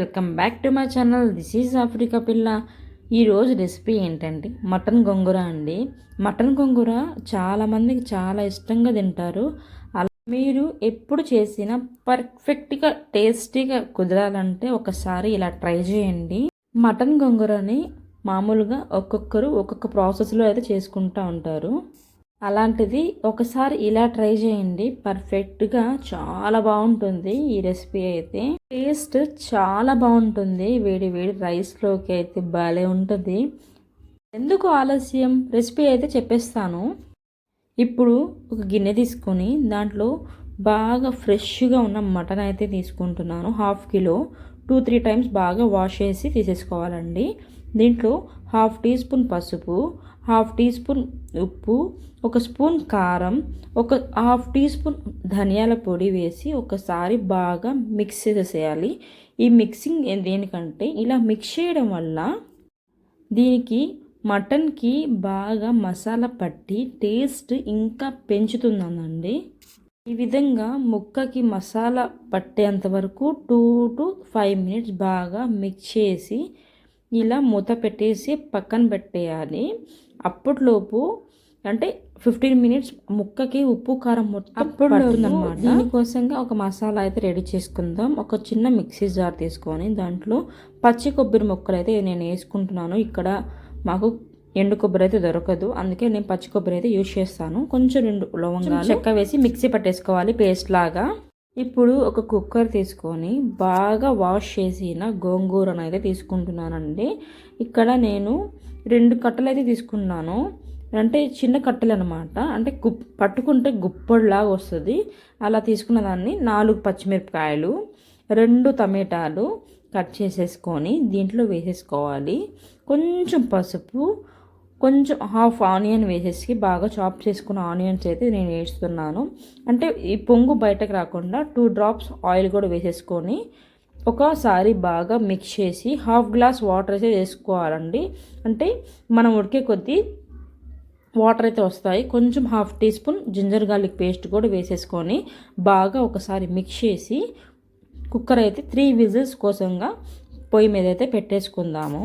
Welcome back to my channel. This is Africa పిల్ల. ఈరోజు recipe ఏంటంటే మటన్ గొంగూర అండి. మటన్ గొంగూర చాలామందికి చాలా ఇష్టంగా తింటారు. అలా మీరు ఎప్పుడు చేసిన పర్ఫెక్ట్గా టేస్టీగా కుదరాలంటే ఒకసారి ఇలా ట్రై చేయండి. మటన్ గొంగూరని మామూలుగా ఒక్కొక్కరు ఒక్కొక్క ప్రాసెస్లో అయితే చేసుకుంటూ ఉంటారు. అలాంటిది ఒకసారి ఇలా ట్రై చేయండి. పర్ఫెక్ట్గా చాలా బాగుంటుంది ఈ రెసిపీ అయితే. టేస్ట్ చాలా బాగుంటుంది. వేడి వేడి రైస్లోకి అయితే భలే ఉంటుంది. ఎందుకు ఆలస్యం? రెసిపీ అయితే చెప్పేస్తాను. ఇప్పుడు ఒక గిన్నె తీసుకొని దాంట్లో బాగా ఫ్రెష్గా ఉన్న మటన్ అయితే తీసుకుంటున్నాను. Half kilo. Two three times బాగా వాష్ చేసి తీసేసుకోవాలండి. దీంట్లో హాఫ్ టీ స్పూన్ పసుపు హాఫ్ టీ స్పూన్ ఉప్పు ఒక స్పూన్ కారం ఒక హాఫ్ టీ స్పూన్ ధనియాల పొడి వేసి ఒకసారి బాగా మిక్స్ చేసేయాలి. ఈ మిక్సింగ్ దేనికంటే ఇలా మిక్స్ చేయడం వల్ల దీనికి మటన్కి బాగా మసాలా పట్టి టేస్ట్ ఇంకా పెంచుతుందండి ఈ విధంగా ముక్కకి మసాలా పట్టేంత వరకు టూ టు ఫైవ్ మినిట్స్ బాగా మిక్స్ చేసి ఇలా మూత పెట్టేసి పక్కన పెట్టేయాలి. అప్పట్లోపు అంటే ఫిఫ్టీన్ మినిట్స్ ముక్కకి ఉప్పు కారం అప్పుడు అనమాట దీనికోసంగా ఒక మసాలా అయితే రెడీ చేసుకుందాం. ఒక చిన్న మిక్సీ జార్ తీసుకొని దాంట్లో పచ్చి కొబ్బరి ముక్కలు అయితే నేను వేసుకుంటున్నాను. ఇక్కడ మాకు ఎండు కొబ్బరి అయితే దొరకదు. అందుకే నేను పచ్చి కొబ్బరి అయితే యూజ్ చేస్తాను. కొంచెం రెండు లవంగాలు. చెక్క వేసి మిక్సీ పట్టేసుకోవాలి పేస్ట్ లాగా. ఇప్పుడు ఒక కుక్కర్ తీసుకొని బాగా వాష్ చేసిన గోంగూరను అయితే తీసుకుంటున్నానండి. ఇక్కడ నేను రెండు కట్టలు అయితే తీసుకున్నాను. అంటే చిన్న కట్టెలు అనమాట అంటే గుప్ పట్టుకుంటే గుప్పడిలాగా వస్తుంది. అలా తీసుకున్న దాన్ని నాలుగు పచ్చిమిరపకాయలు రెండు టమాటాలు కట్ చేసేసుకొని దీంట్లో వేసేసుకోవాలి. కొంచెం పసుపు కొంచెం హాఫ్ ఆనియన్ వేసేసి బాగా చాప్ చేసుకున్న ఆనియన్స్ అయితే నేను వేస్తున్నాను. అంటే ఈ పొంగు బయటకు రాకుండా టూ డ్రాప్స్ ఆయిల్ కూడా వేసేసుకొని ఒకసారి బాగా మిక్స్ చేసి హాఫ్ గ్లాస్ వాటర్ అయితే వేసుకోవాలండి. అంటే మనం ఉడికే కొద్దీ వాటర్ అయితే వస్తాయి. కొంచెం half teaspoon ginger garlic paste కూడా వేసేసుకొని బాగా ఒకసారి మిక్స్ చేసి కుక్కర్ అయితే త్రీ విజిల్స్ కోసంగా పొయ్యి మీద అయితే పెట్టేసుకుందాము.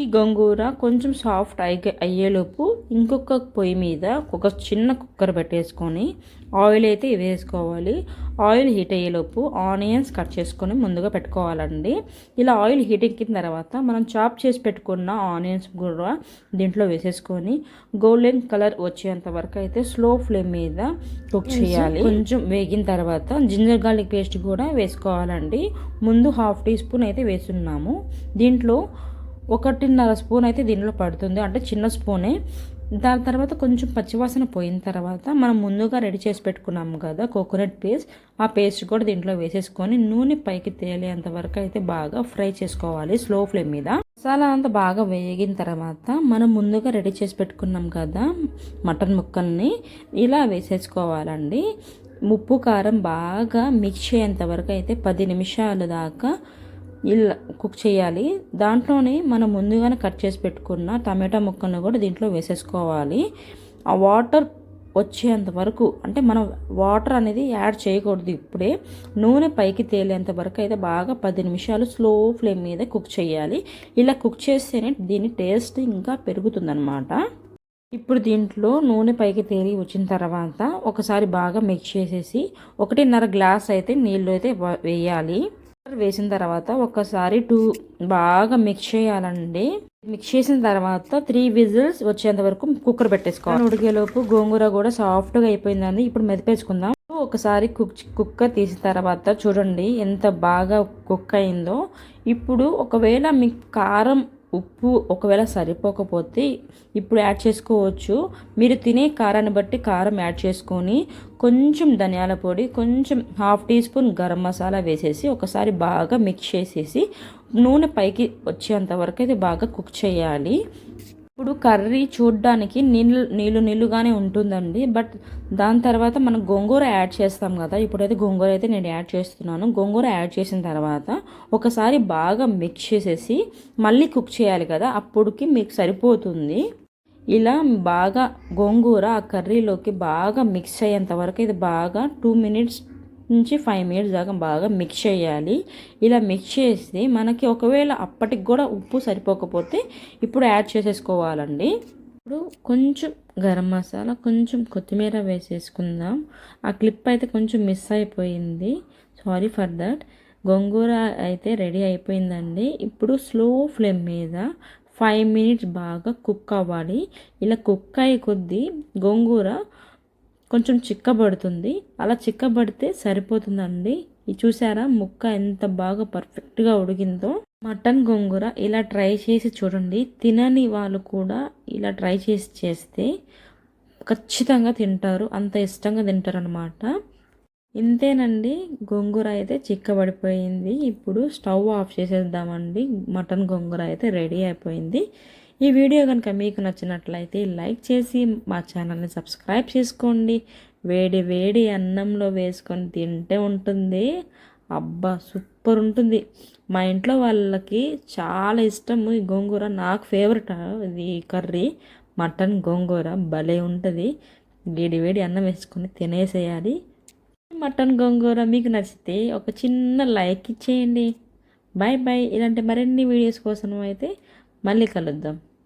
ఈ గోంగూర కొంచెం సాఫ్ట్ అయ్యే అయ్యేలోపు ఇంకొక పొయ్యి మీద ఒక చిన్న కుక్కర్ పెట్టేసుకొని ఆయిల్ అయితే వేసుకోవాలి. ఆయిల్ హీట్ అయ్యేలోపు ఆనియన్స్ కట్ చేసుకొని ముందుగా పెట్టుకోవాలండి. ఇలా ఆయిల్ హీట్ ఎక్కిన తర్వాత మనం చాప్ చేసి పెట్టుకున్న ఆనియన్స్ కూడా దీంట్లో వేసేసుకొని గోల్డెన్ కలర్ వచ్చేంత వరకు అయితే స్లో ఫ్లేమ్ మీద కుక్ చేయాలి. కొంచెం వేగిన తర్వాత జింజర్ గార్లిక్ పేస్ట్ కూడా వేసుకోవాలండి. ముందు హాఫ్ టీ స్పూన్ అయితే వేస్తున్నాము దీంట్లో ఒకటిన్నర స్పూన్ అయితే దీనిలో పడుతుంది. అంటే చిన్న స్పూనే. దాని తర్వాత కొంచెం పచ్చివాసన పోయిన తర్వాత మనం ముందుగా రెడీ చేసి పెట్టుకున్నాము కదా కోకోనట్ పేస్ట్. ఆ పేస్ట్ కూడా దీంట్లో వేసేసుకొని నూనె పైకి తేలేంత వరకు అయితే బాగా ఫ్రై చేసుకోవాలి స్లో ఫ్లేమ్ మీద. మసాలా అంతా బాగా వేగిన తర్వాత మనం ముందుగా రెడీ చేసి పెట్టుకున్నాం కదా మటన్ ముక్కల్ని ఇలా వేసేసుకోవాలండి. ఉప్పు కారం బాగా మిక్స్ అయ్యేంత వరకు అయితే పది నిమిషాల దాకా ఇలా కుక్ చేయాలి. దాంట్లోనే మనం ముందుగానే కట్ చేసి పెట్టుకున్న టమాటా ముక్కలను కూడా దీంట్లో వేసేసుకోవాలి. ఆ వాటర్ వచ్చేంత వరకు అంటే మనం వాటర్ అనేది యాడ్ చేయకూడదు ఇప్పుడే. నూనె పైకి తేలేంత వరకు అయితే బాగా పది నిమిషాలు స్లో ఫ్లేమ్ మీద కుక్ చేయాలి. ఇలా కుక్ చేస్తేనే దీని టేస్ట్ ఇంకా పెరుగుతుందన్నమాట. ఇప్పుడు దీంట్లో నూనె పైకి తేలి వచ్చిన తర్వాత ఒకసారి బాగా మిక్స్ చేసేసి ఒకటిన్నర గ్లాస్ అయితే నీళ్ళు అయితే వేయాలి. వేసిన తర్వాత ఒకసారి టూ బాగా మిక్స్ చేయాలండి. మిక్స్ చేసిన తర్వాత త్రీ విజిల్స్ వచ్చేంత వరకు కుక్కర్ పెట్టేసుకోవాలి. ఉడికేలోపు గోంగూర కూడా సాఫ్ట్గా అయిపోయిందండి. ఇప్పుడు మెదిపేసుకుందాం. ఒకసారి కుక్ కుక్కర్ తీసిన తర్వాత చూడండి ఎంత బాగా కుక్ అయిందో. ఇప్పుడు ఒకవేళ మీకు కారం ఉప్పు ఒకవేళ సరిపోకపోతే ఇప్పుడు యాడ్ చేసుకోవచ్చు. మీరు తినే కారాన్ని బట్టి కారం యాడ్ చేసుకొని కొంచెం ధనియాల పొడి కొంచెం half teaspoon garam masala వేసేసి ఒకసారి బాగా మిక్స్ చేసేసి నూనె పైకి వచ్చేంత వరకు అయితే బాగా కుక్ చేయాలి. ఇప్పుడు కర్రీ చూడ్డానికి నీళ్ళు నీళ్ళు నీళ్ళుగానే ఉంటుందండి. బట్ దాని తర్వాత మనం గోంగూర యాడ్ చేస్తాం కదా. ఇప్పుడైతే గోంగూర అయితే నేను యాడ్ చేస్తున్నాను. గోంగూర యాడ్ చేసిన తర్వాత ఒకసారి బాగా మిక్స్ చేసేసి మళ్ళీ కుక్ చేయాలి కదా. అప్పుడుకి మీకు సరిపోతుంది. ఇలా బాగా గోంగూర ఆ కర్రీలోకి బాగా మిక్స్ అయ్యేంత వరకు ఇది బాగా టూ మినిట్స్ నుంచి ఫైవ్ మినిట్స్ దాకా బాగా మిక్స్ చేయాలి. ఇలా మిక్స్ చేసి మనకి ఒకవేళ అప్పటికి కూడా ఉప్పు సరిపోకపోతే ఇప్పుడు యాడ్ చేసేసుకోవాలండి. ఇప్పుడు కొంచెం గరం మసాలా కొంచెం కొత్తిమీర వేసేసుకుందాం. ఆ క్లిప్ అయితే కొంచెం మిస్ అయిపోయింది. సారీ ఫర్ దట్ గోంగూర అయితే రెడీ అయిపోయిందండి. ఇప్పుడు స్లో ఫ్లేమ్ మీద ఫైవ్ మినిట్స్ బాగా కుక్ అవ్వాలి. ఇలా కుక్ అయ్యే కొద్దీ గోంగూర కొంచెం చిక్కబడుతుంది. అలా చిక్కబడితే సరిపోతుందండి. ఇది చూసారా? ముక్క ఎంత బాగా పర్ఫెక్ట్గా ఉడికిందో. మటన్ గోంగూర ఇలా ట్రై చేసి చూడండి. తినని వాళ్ళు కూడా ఇలా ట్రై చేసి చేస్తే ఖచ్చితంగా తింటారు. అంత ఇష్టంగా తింటారు అనమాట ఇంతేనండి. గోంగూర అయితే చిక్కబడిపోయింది. ఇప్పుడు స్టవ్ ఆఫ్ చేసేద్దామండి. మటన్ గోంగూర అయితే రెడీ అయిపోయింది. ఈ వీడియో కనుక మీకు నచ్చినట్లయితే లైక్ చేసి మా ఛానల్ని సబ్స్క్రైబ్ చేసుకోండి. వేడి వేడి అన్నంలో వేసుకొని తింటే ఉంటుంది. అబ్బా సూపర్ ఉంటుంది. మా ఇంట్లో వాళ్ళకి చాలా ఇష్టం ఈ గోంగూర. నాకు ఫేవరెట్ ఇది కర్రీ. మటన్ గోంగూర భలే ఉంటుంది. వేడి వేడి అన్నం వేసుకొని తినేసేయాలి. మటన్ గోంగూర మీకు నచ్చితే ఒక చిన్న లైక్ ఇచ్చేయండి. బాయ్ బాయ్ ఇలాంటి మరిన్ని వీడియోస్ కోసం అయితే మళ్ళీ కలుద్దాం.